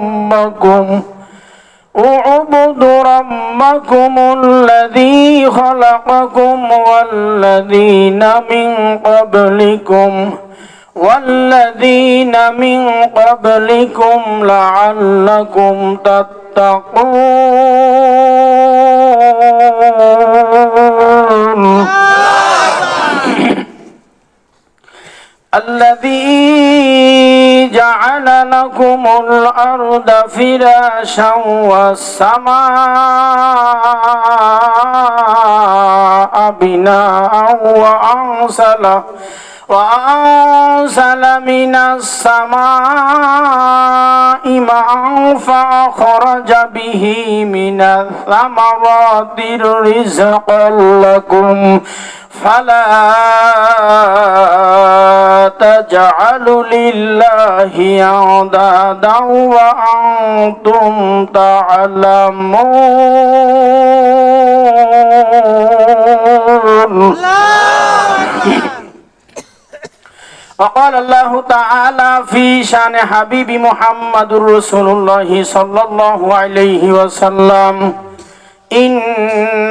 ربكم. اعبدوا ربكم الذي خلقكم والذين من قبلكم. والذين من قبلكم لعلكم تتقون. الذي جعل لكم الأرض فراشا والسماء بناء وأنزل وأنزل من السماء ماء فأخرج به من الثمرات رزقا لكم. فلا تجعلوا لله أندادا وأنتم تعلمون وقال الله تعالى في شان حبيب محمد رسول الله صلى الله عليه وسلم إن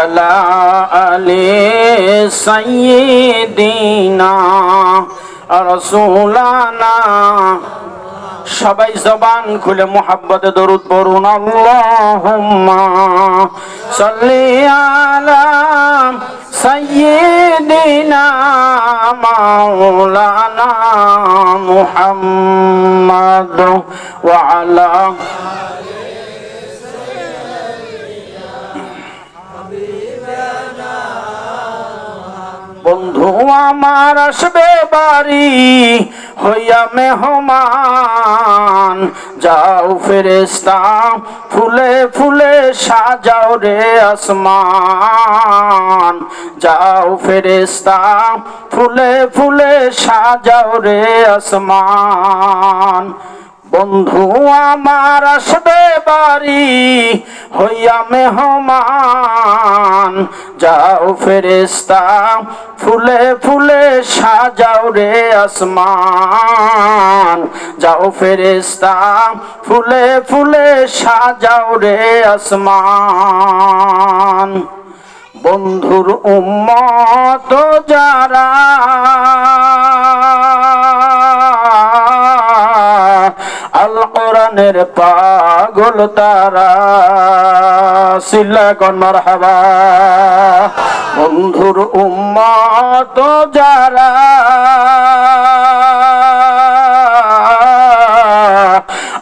وعلى آل سيدنا رسولنا সবাই জবান খুলে মোহাব্বতে দরুদ পড়ুন আল্লাহুম্মা সাল্লি আলা সাইয়্যিদিনা মাওলানা মুহাম্মদ ওয়া আলা আমার আসবে বাড়ি, হইয়া মেহমান। যাও ফেরেস্তা ফুলে ফুলে সাজাও রে আসমান। যাও ফেরেস্তা ফুলে ফুলে সাজাও রে আসমান। বন্ধু, আমার আসবে বাড়ি হইয়া মেহমান। যাও ফেরেস্তা ফুলে ফুলে সাজাও রে আসমান। যাও ফেরেস্তা ফুলে ফুলে সাজাও রে আসমান। বন্ধুর উম্মত যারা, আল কোরআনের পাগল তারা। সিল্লা কন্মার হাবা বন্ধুর উম্মত যারা।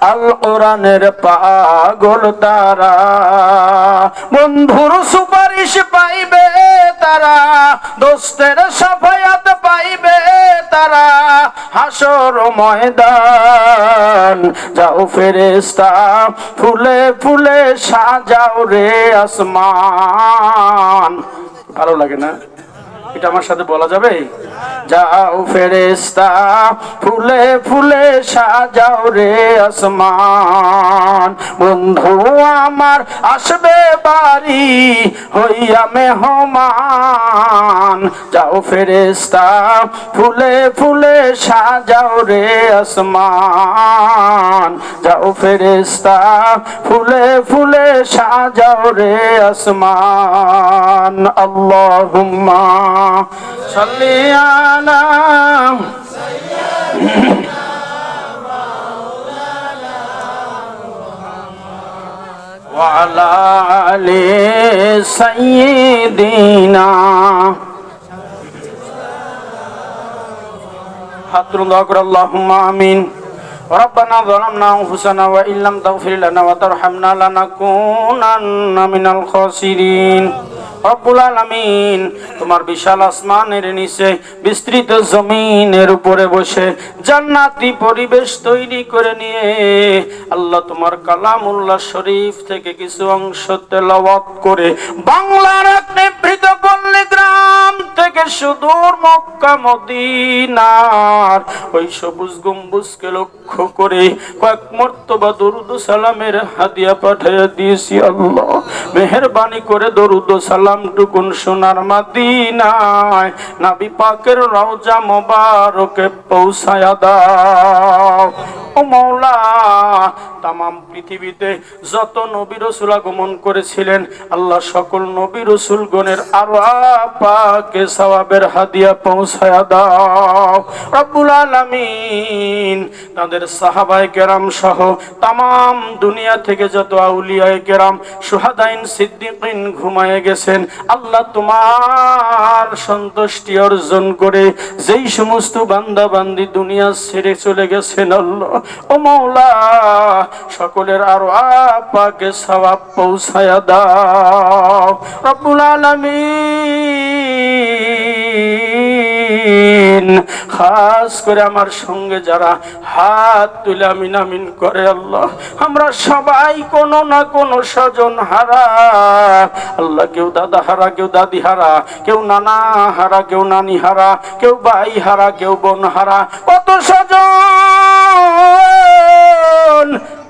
আল কোরআনের পাগল তারা। বন্ধুর সুপারিশ পাইবে তারা। দোস্তের সাফায়াত পাইবে। তারা হাসর ময়দান। যাও ফেরেস্তা ফুলে ফুলে সাজাও রে আসমান। ভালো লাগে না? এটা আমার সাথে বলা যাবে? যাও ফেরেস্তা ফুলে ফুলে সাজাও রে আসমান। বন্ধু আমার, আসবে বাড়ি হইয়া মেহমান। যাও ফেরেস্তা ফুলে ফুলে সাজাও রে আসমান। যাও ফেরেস্তা ফুলে ফুলে সাজাও রে আসমান। আল্লাহুম্মা صل على وعلى آل سيدنا حضر الله اللهم آمين ربنا ظلمنا أنفسنا وإن لم تغفر لنا وترحمنا لنكونن من الخاسرين রব্বুল আলামিন। তোমার বিশাল আসমানের নিচে বিস্তৃত জমিনের উপরে বসে জান্নাতি পরিবেশ তৈরি করে নিয়ে আল্লাহ তোমার কালামুল্লাহ শরীফ থেকে কিছু অংশ তেলাওয়াত করে বাংলার এক পল্লী গ্রাম থেকে সুদূর মক্কা, মদিনার ওই সবুজ গম্বুজকে লক্ষ্য করে কয়েক দরুদ সালামের হাদিয়া দিয়েছি আল্লাহ। মেহরবানি করে দরুদ সালাম টুকুন সোনার মাদিনায়। নাবি পাকের রওজা মোবারকে পৌঁছায়া দাও। ও মৌলা তাম পৃথিবীতে যত নবী রসুল আগমন করেছিলেন, আল্লাহ সকল নবী রসুল গণের আরও পাকে সওয়াবের হাদিয়া পৌঁছায়া দাও। রব্বুল আলামিন, তাদের সাহাবায়ে কেরাম সহ তাম দুনিয়া থেকে যত আউলিয়ায়ে কেরাম, সুহাদাইন সিদ্দিকিন ঘুমায় গেছেন। আল্লাহ তোমার সন্তুষ্টি অর্জন করে যেই সমস্ত বান্দা বান্দি দুনিয়া ছেড়ে চলে গেছেন, আল্লাহ ও মৌলা সকলের আরও আপাকে সওয়াব পৌঁছায়া দাও। রব্বুল খাস করে আমার সঙ্গে যারা হাত তুলে আমিন করে আল্লাহ, আমরা সবাই কোনো না কোনো স্বজন হারা। আল্লাহ কেউ দাদা হারা, কেউ দাদি হারা, কেউ নানা হারা, কেউ নানি হারা, কেউ ভাই হারা, কেউ বোন হারা। কত স্বজন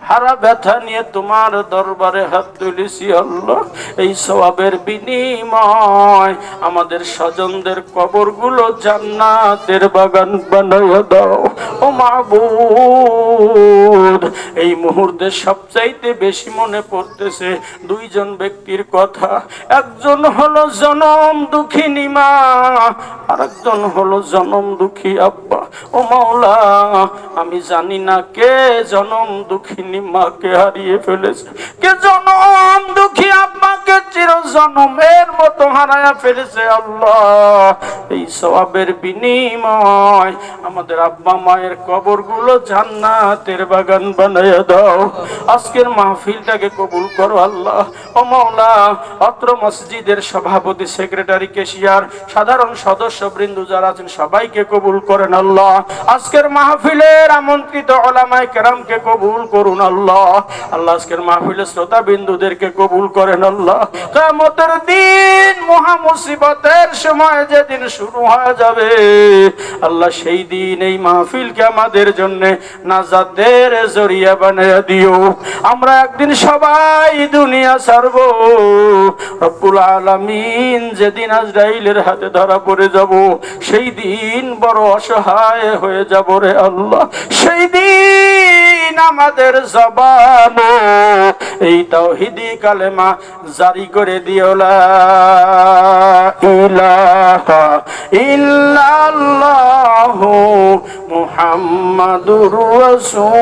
হারা ব্যথা নিয়ে তোমার দরবারে হাত তুলেছি আল্লাহ। এই সবাবের বিনিময় আমাদের স্বজনদের কবরগুলো জান্নাতের বাগান বানাইয়া দাও। ও মাহবুদ এই মুহূর্তে সবচাইতে বেশি মনে পড়তেছে দুইজন ব্যক্তির কথা। একজন হলো জনম দুঃখিনী মা আর একজন হলো জনম দুঃখী আব্বা। ও মাওলা, আমি জানি না কে জনম দুঃখিনী মাকে হারিয়ে ফেলেছে। কে জনম দুঃখী আব্বাকে চির জনমের মতো হারায়া ফেলেছে আল্লাহ। এই সওয়াবের বিনিময় আমাদের আব্বা মায়ের কবরগুলো জান্নাতের বাগান বানাইয়া দাও। আজকের মাহফিলটাকে কবুল করো আল্লাহ। ও মাওলা, অত্র মসজিদের সভাপতি, সেক্রেটারি, কেশিয়ার, সাধারণ সদস্য বৃন্দু যারা আছেন, সবাইকে কবুল করেন আল্লাহ। আজকের মাহফিলের আমন্ত্রিত ওলামায়ে কেরামকে কবুল করুন আল্লাহ। আল্লাহ আজকের মাহফিলের শ্রোতা বিন্দুদেরকে কবুল করেন আল্লাহ। কিয়ামতের দিন মহা মুসিবতের সময় যেদিন শুরু হয়ে যাবে, আল্লাহ সেই দিন এই মাহফিলকে আমাদের জন্য নাজাদের জরিয়া বানিয়ে দিও। আমরা একদিন সবাই দুনিয়া ছাড়ব। রব্বুল আলামিন যেদিন আজরাইলের হাতে ধরা পড়ে যাব, সেই দিন বড় অসহায় হয়ে যাব রে আল্লাহ। সেই দিন আমাদের জবান এই তৌহিদি কালেমা জারি করে দিওলা ইলাহ ইল্লাল্লাহু মুহাম্মাদুর রাসূলুল্লাহ।